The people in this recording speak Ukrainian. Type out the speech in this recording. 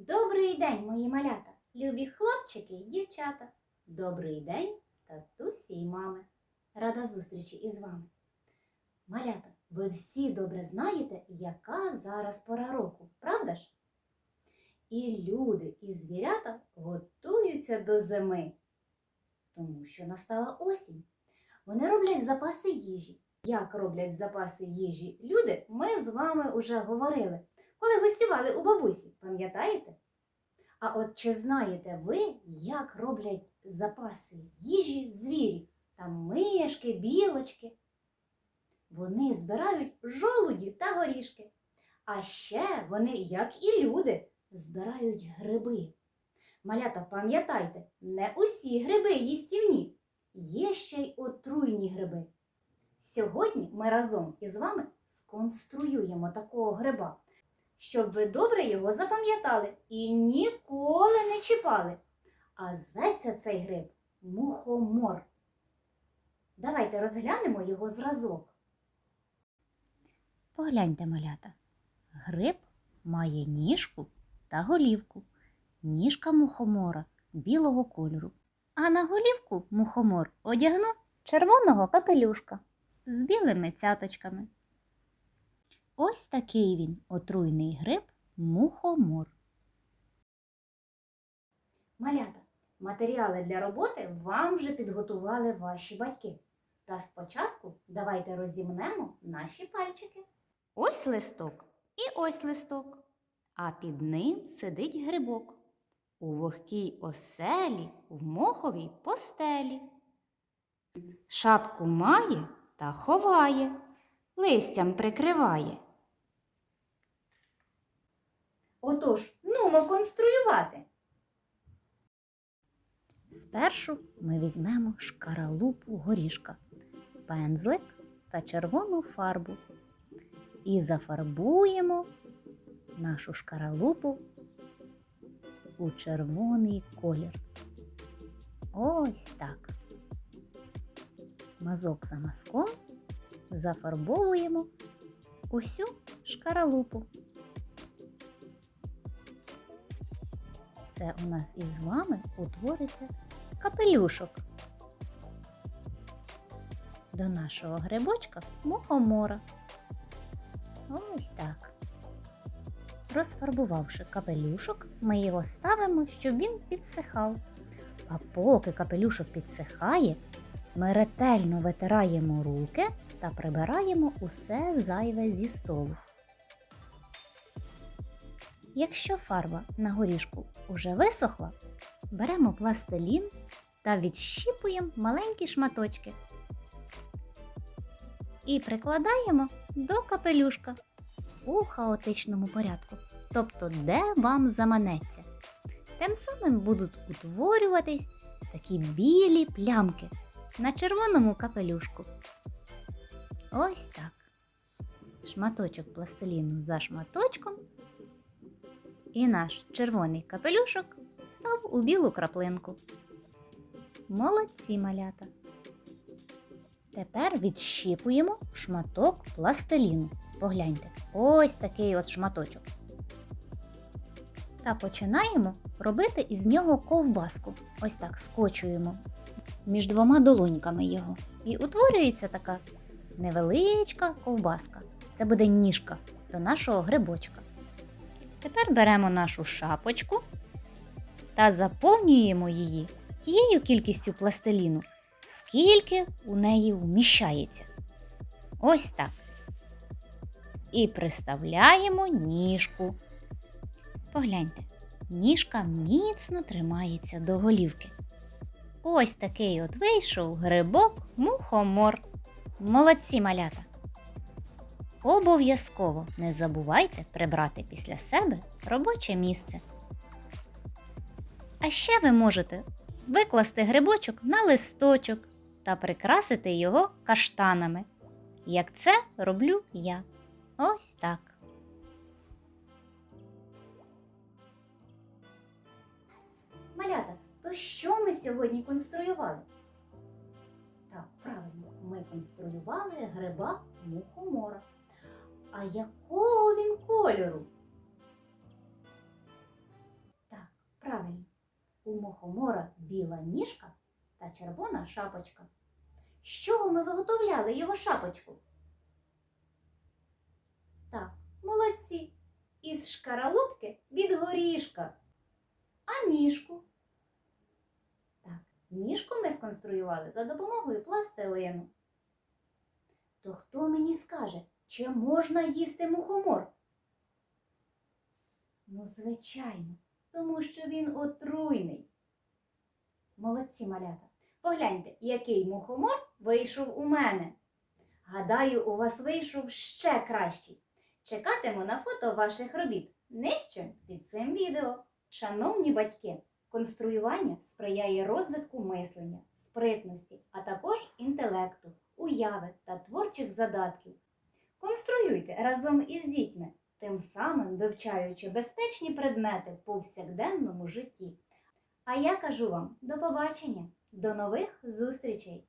Добрий день, мої малята, любі хлопчики й дівчата. Добрий день, татусі й мами. Рада зустрічі із вами. Малята, ви всі добре знаєте, яка зараз пора року, правда ж? І люди, і звірята готуються до зими, тому що настала осінь. Вони роблять запаси їжі. Як роблять запаси їжі люди, ми з вами вже говорили, коли гостювали у бабусі, пам'ятаєте? А от чи знаєте ви, як роблять запаси їжі звірі? Там мишки, білочки? Вони збирають жолуді та горішки. А ще вони, як і люди, збирають гриби. Малята, пам'ятайте, не усі гриби їстівні. Є ще й отруйні гриби. Сьогодні ми разом із вами сконструюємо такого гриба, щоб ви добре його запам'ятали і ніколи не чіпали. А зветься цей гриб мухомор. Давайте розглянемо його зразок. Погляньте, малята. Гриб має ніжку та голівку. Ніжка мухомора білого кольору. А на голівку мухомор одягнув червоного капелюшка з білими цяточками. Ось такий він отруйний гриб мухомор. Малята, матеріали для роботи вам вже підготували ваші батьки. Та спочатку давайте розімнемо наші пальчики. Ось листок і ось листок, а під ним сидить грибок. У вогкій оселі, в моховій постелі. Шапку має та ховає, листям прикриває. Отож, нумо конструювати. Спершу ми візьмемо шкаралупу горішка, пензлик та червону фарбу і зафарбуємо нашу шкаралупу у червоний колір. Ось так. Мазок за мазком зафарбовуємо усю шкаралупу. Це у нас із вами утвориться капелюшок. До нашого грибочка мухомора. Ось так. Розфарбувавши капелюшок, ми його ставимо, щоб він підсихав. А поки капелюшок підсихає, ми ретельно витираємо руки та прибираємо усе зайве зі столу. Якщо фарба на горішку уже висохла, беремо пластилін та відщіпуємо маленькі шматочки і прикладаємо до капелюшка у хаотичному порядку, тобто де вам заманеться. Тим самим будуть утворюватись такі білі плямки на червоному капелюшку. Ось так. Шматочок пластиліну за шматочком і наш червоний капелюшок став у білу краплинку. Молодці малята. Тепер відщіпуємо шматок пластиліну. Погляньте, ось такий от шматочок. Та починаємо робити із нього ковбаску. Ось так скочуємо між двома долоньками його. І утворюється така невеличка ковбаска. Це буде ніжка до нашого грибочка. Тепер беремо нашу шапочку та заповнюємо її тією кількістю пластиліну, скільки у неї вміщається. Ось так. І приставляємо ніжку. Погляньте, ніжка міцно тримається до голівки. Ось такий от вийшов грибок мухомор. Молодці малята! Обов'язково не забувайте прибрати після себе робоче місце. А ще ви можете викласти грибочок на листочок та прикрасити його каштанами. Як це роблю я. Ось так. Малята, то що ми сьогодні конструювали? Так, правильно, ми конструювали гриба мухомора. А якого він кольору? Так, правильно, У мухомора біла ніжка та червона шапочка. З чого ми виготовляли його шапочку? Так, молодці. Із шкаралупки від горішка. А ніжку? Так, ніжку ми сконструювали за допомогою пластилину. То хто мені скаже, чи можна їсти мухомор? Ну, звичайно, тому що він отруйний. Молодці малята. Погляньте, який мухомор вийшов у мене. Гадаю, у вас вийшов ще кращий. Чекатиму на фото ваших робіт нижче під цим відео. Шановні батьки, конструювання сприяє розвитку мислення, спритності, а також інтелекту, уяви та творчих задатків. Конструюйте разом із дітьми, тим самим вивчаючи безпечні предмети в повсякденному житті. А я кажу вам до побачення, до нових зустрічей!